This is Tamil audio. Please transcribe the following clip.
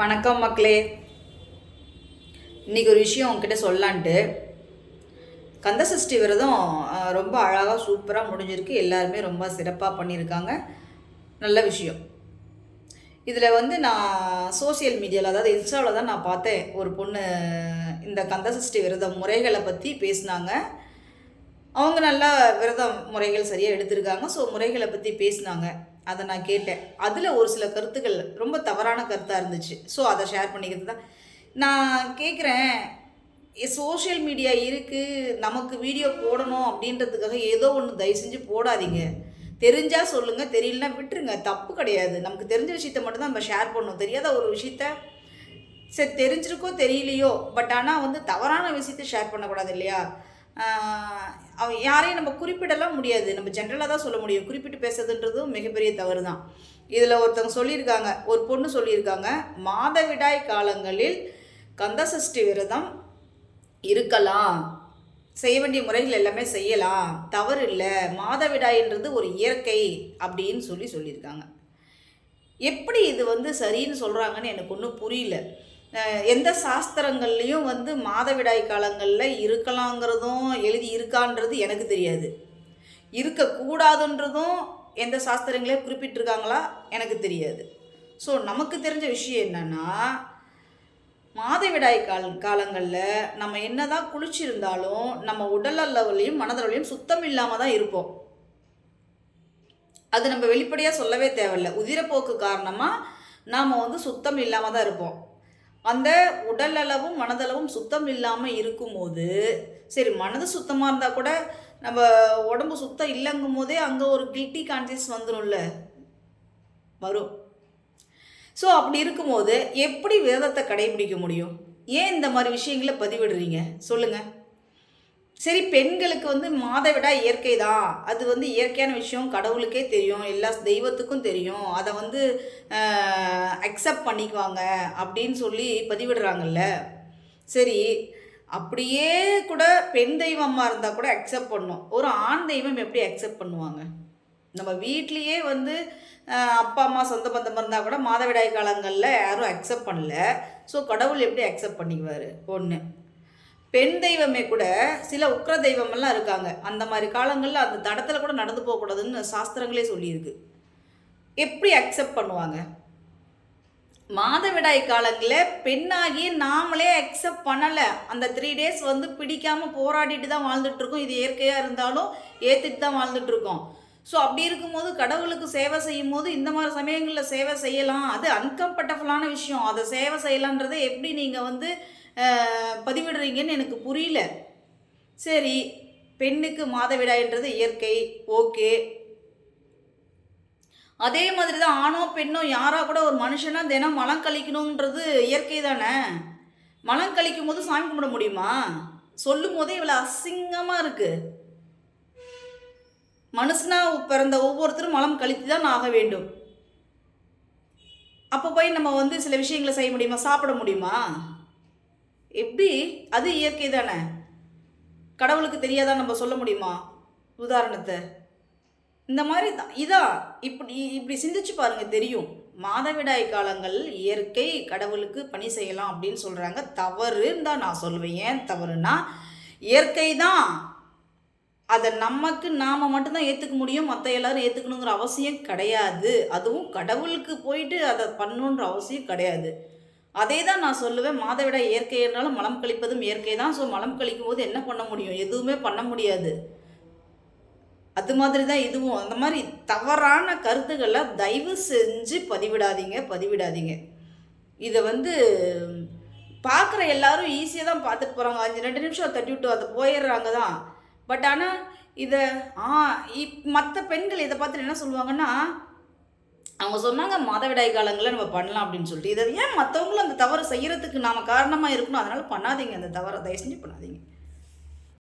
வணக்கம் மக்களே. இன்றைக்கி ஒரு விஷயம் உங்ககிட்ட சொல்லலான்ட்டு. கந்தசஷ்டி விரதம் ரொம்ப அழகாக சூப்பராக முடிஞ்சிருக்கு. எல்லாருமே ரொம்ப சிறப்பாக பண்ணியிருக்காங்க. நல்ல விஷயம். இதில் வந்து நான் சோஷியல் மீடியாவில் அதாவது இன்ஸ்டாவில் தான் நான் பார்த்தேன். ஒரு பொண்ணு இந்த கந்தசஷ்டி விரதம் முறைகளை பற்றி பேசினாங்க. அவங்க நல்லா விரதம் முறைகள் சரியாக எடுத்திருக்காங்க. ஸோ முறைகளை பற்றி பேசினாங்க. அதை நான் கேட்டேன். அதில் ஒரு சில கருத்துக்கள் ரொம்ப தவறான கருத்தாக இருந்துச்சு. ஸோ அதை ஷேர் பண்ணிக்கிறது தான். நான் கேட்குறேன் சோஷியல் மீடியா இருக்குது நமக்கு வீடியோ போடணும் அப்படின்றதுக்காக ஏதோ ஒன்று தயவு செஞ்சு போடாதீங்க. தெரிஞ்சால் சொல்லுங்கள் தெரியலனா விட்டுருங்க. தப்பு கிடையாது. நமக்கு தெரிஞ்ச விஷயத்த மட்டும் தான் நம்ம ஷேர் பண்ணணும். தெரியாத ஒரு விஷயத்த சரி தெரிஞ்சிருக்கோ தெரியலையோ பட் ஆனால் வந்து தவறான விஷயத்த ஷேர் பண்ணக்கூடாது இல்லையா? யாரையும் நம்ம குறிப்பிடலாம் முடியாது. நம்ம ஜென்ரலாக தான் சொல்ல முடியும். குறிப்பிட்டு பேசுறதுன்றதும் மிகப்பெரிய தவறு தான் இதில் ஒருத்தவங்க சொல்லியிருக்காங்க. ஒரு பொண்ணு சொல்லியிருக்காங்க. மாதவிடாய் காலங்களில் கந்தசஷ்டி விரதம் இருக்கலாம். செய்ய வேண்டிய முறைகள் எல்லாமே செய்யலாம். தவறு இல்லை மாதவிடாயின்றது ஒரு இயற்கை அப்படின்னு சொல்லி சொல்லியிருக்காங்க. எப்படி இது வந்து சரின்னு சொல்கிறாங்கன்னு எனக்கு ஒன்றும் புரியல. எந்த சாஸ்திரங்கள்லேயும் வந்து மாதவிடாய் காலங்களில் இருக்கலாங்கிறதும் எழுதி இருக்கான்றது எனக்கு தெரியாது. இருக்கக்கூடாதுன்றதும் எந்த சாஸ்திரங்களையும் குறிப்பிட்டிருக்காங்களா எனக்கு தெரியாது. ஸோ நமக்கு தெரிஞ்ச விஷயம் என்னென்னா மாதவிடாய் கால காலங்களில் நம்ம என்ன தான் குளிச்சிருந்தாலும் நம்ம உடல் அளவுலையும் மனதளவுலையும் சுத்தம் இல்லாமல் தான் இருப்போம். அது நம்ம வெளிப்படையாக சொல்லவே தேவையில்ல. உதிரப்போக்கு காரணமாக நாம் வந்து சுத்தம் இல்லாமல் தான் இருப்போம். அந்த உடல் அளவும் மனதளவும் சுத்தம் இல்லாமல் இருக்கும்போது சரி மனது சுத்தமாக இருந்தால் கூட நம்ம உடம்பு சுத்தம் இல்லைங்கும் போதே அங்கே ஒரு கில்ட்டி கான்சியஸ் வந்துடும்ல வரும். ஸோ அப்படி இருக்கும்போது எப்படி விரதத்தை கடைபிடிக்க முடியும்? ஏன் இந்த மாதிரி விஷயங்களை பதிவிடுறீங்க? சொல்லுங்கள் சரி பெண்களுக்கு வந்து மாதவிடா இயற்கை தான் அது வந்து இயற்கையான விஷயம் கடவுளுக்கே தெரியும் எல்லா தெய்வத்துக்கும் தெரியும். அதை வந்து அக்செப்ட் பண்ணிக்குவாங்க அப்படின்னு சொல்லி பதிவிடுறாங்கல்ல. சரி அப்படியே கூட பெண் தெய்வமாக இருந்தால் கூட அக்செப்ட் பண்ணும். ஒரு ஆண் தெய்வம் எப்படி அக்செப்ட் பண்ணுவாங்க? நம்ம வீட்லேயே வந்து அப்பா அம்மா சொந்த பந்தம் இருந்தால் கூட மாதவிடாய் காலங்களில் யாரும் அக்செப்ட் பண்ணல. ஸோ கடவுள் எப்படி அக்செப்ட் பண்ணிக்குவார்? ஒன்று பெண் தெய்வமே கூட சில உக்ர தெய்வமெல்லாம் இருக்காங்க. அந்த மாதிரி காலங்களில் அந்த தடத்தில் கூட நடந்து போகக்கூடாதுன்னு சாஸ்திரங்களே சொல்லியிருக்கு. எப்படி அக்செப்ட் பண்ணுவாங்க? மாதவிடாய் காலங்களில் பெண்ணாகி நாமளே அக்செப்ட் பண்ணலை. அந்த த்ரீ டேஸ் வந்து பிடிக்காமல் போராடிட்டு தான் வாழ்ந்துட்டுருக்கோம் இது இயற்கையாக இருந்தாலும் ஏற்றுட்டு தான் வாழ்ந்துட்டுருக்கோம் ஸோ அப்படி இருக்கும்போது கடவுளுக்கு சேவை செய்யும் போது இந்த மாதிரி சமயங்களில் சேவை செய்யலாம். அது அன்கம்ஃபர்டபுளான விஷயம். அதை சேவை செய்யலான்றதை எப்படி நீங்கள் வந்து பதிவிடுறீங்கன்னு எனக்கு புரியல. சரி பெண்ணுக்கு மாதவிடாயின்றது இயற்கை. ஓகே. அதே மாதிரி தான் ஆணோ பெண்ணோ யாராக கூட ஒரு மனுஷனா தினம் மலம் கழிக்கணுன்றது இயற்கை தானே? மலம் கழிக்கும் போது சாமி கும்பிட முடியுமா? சொல்லும் போதே இவ்வளோ அசிங்கமாக இருக்குது மனுஷனா பிறந்த ஒவ்வொருத்தரும் மலம் கழித்து தான் ஆக வேண்டும். அப்போ போய் நம்ம வந்து சில விஷயங்களை செய்ய முடியுமா? சாப்பிட முடியுமா? எப்படி? அது இயற்கை தானே. கடவுளுக்கு தெரியாதா நம்ம சொல்ல முடியுமா? உதாரணத்தை. இந்த மாதிரி தான் இதான் இப்படி இப்படி சிந்திச்சு பாருங்க தெரியும். மாதவிடாய் காலங்கள் இயற்கை கடவுளுக்கு பணி செய்யலாம் அப்படின்னு சொல்கிறாங்க தவறுன்னு தான் நான் சொல்லுவேன். ஏன் தவறுனா இயற்கை தான். அதை நமக்கு நாம் மட்டும்தான் ஏற்றுக்க முடியும் மற்ற எல்லோரும் ஏற்றுக்கணுங்கிற அவசியம் கிடையாது. அதுவும் கடவுளுக்கு போயிட்டு அதை பண்ணணுன்ற அவசியம் கிடையாது. அதே தான் நான் சொல்லுவேன் மாதவிடாய் இயற்கை என்றாலும் மலம் கழிப்பதும் இயற்கை தான். ஸோ மலம் கழிக்கும் போது என்ன பண்ண முடியும்? எதுவுமே பண்ண முடியாது. அது மாதிரி தான் இதுவும். அந்த மாதிரி தவறான கருத்துக்களை தயவு செஞ்சு பதிவிடாதீங்க பதிவிடாதீங்க. இதை வந்து பார்க்குற எல்லாரும் ஈஸியாக தான் பார்த்துட்டு போகிறாங்க அஞ்சு ரெண்டு நிமிஷம் தட்டி விட்டு அதை போயிடுறாங்க தான். பட் ஆனால் இதை ஆ இப் மற்ற பெண்கள் இதை பார்த்துட்டு என்ன சொல்லுவாங்கன்னா அவங்க சொன்னாங்க மாதவிடாய் காலங்களில் நம்ம பண்ணலாம் அப்படின்னு சொல்லிட்டு. இதை ஏன் மற்றவங்களும் அந்த தவறு செய்கிறதுக்கு நாம் காரணமாக இருக்கணும்? அதனால் பண்ணாதீங்க. அந்த தவறை தயவு செஞ்சு பண்ணாதீங்க.